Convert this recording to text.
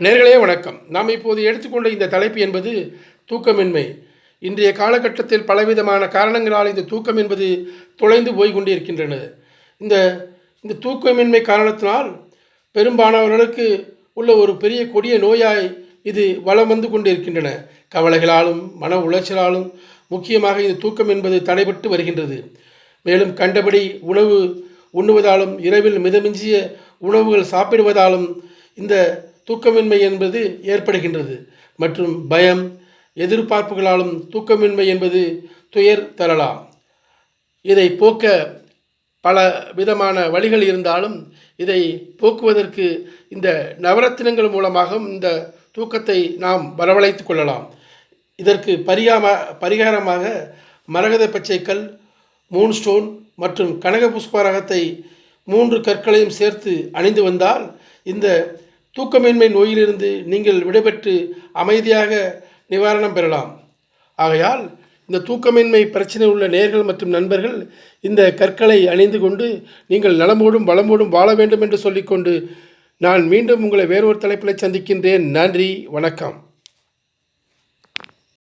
நேர்களே வணக்கம். நாம் இப்போது எடுத்துக்கொண்ட இந்த தலைப்பு என்பது தூக்கமின்மை. இன்றைய காலகட்டத்தில் பலவிதமான காரணங்களால் இந்த தூக்கம் என்பது தொலைந்து போய் கொண்டிருக்கின்றன இந்த இந்த தூக்கமின்மை காரணத்தினால் பெரும்பாலானவர்களுக்கு உள்ள ஒரு பெரிய கொடிய நோயாய் இது வலம் வந்து கொண்டிருக்கின்றன. கவலைகளாலும் மன உளைச்சலாலும் முக்கியமாக இந்த தூக்கம் என்பது தடைபட்டு வருகின்றது. மேலும் கண்டபடி உணவு உண்ணுவதாலும் இரவில் மிதமிஞ்சிய உணவுகள் சாப்பிடுவதாலும் இந்த தூக்கமின்மை என்பது ஏற்படுகின்றது. மற்றும் பயம் எதிர்பார்ப்புகளாலும் தூக்கமின்மை என்பது துயர் தரலாம். இதை போக்க பல விதமான வழிகள் இருந்தாலும் இதை போக்குவதற்கு இந்த நவரத்தினங்கள் மூலமாகவும் இந்த தூக்கத்தை நாம் வரவழைத்து கொள்ளலாம். இதற்கு பரிகாம பரிகாரமாக மரகத பச்சைக்கல் மூன் ஸ்டோன் மற்றும் கனக புஷ்பராகத்தை மூன்று கற்களையும் சேர்த்து அணிந்து வந்தால் இந்த தூக்கமின்மை நோயிலிருந்து நீங்கள் விடுபட்டு அமைதியாக நிவாரணம் பெறலாம். ஆகையால் இந்த தூக்கமின்மை பிரச்சனை உள்ள நேர்கள் மற்றும் நண்பர்கள் இந்த கற்களை அணிந்து கொண்டு நீங்கள் நலமோடும் வளமோடும் வாழ வேண்டும் என்று சொல்லிக்கொண்டு நான் மீண்டும் உங்களை வேறொரு தலைப்பில் சந்திக்கின்றேன். நன்றி வணக்கம்.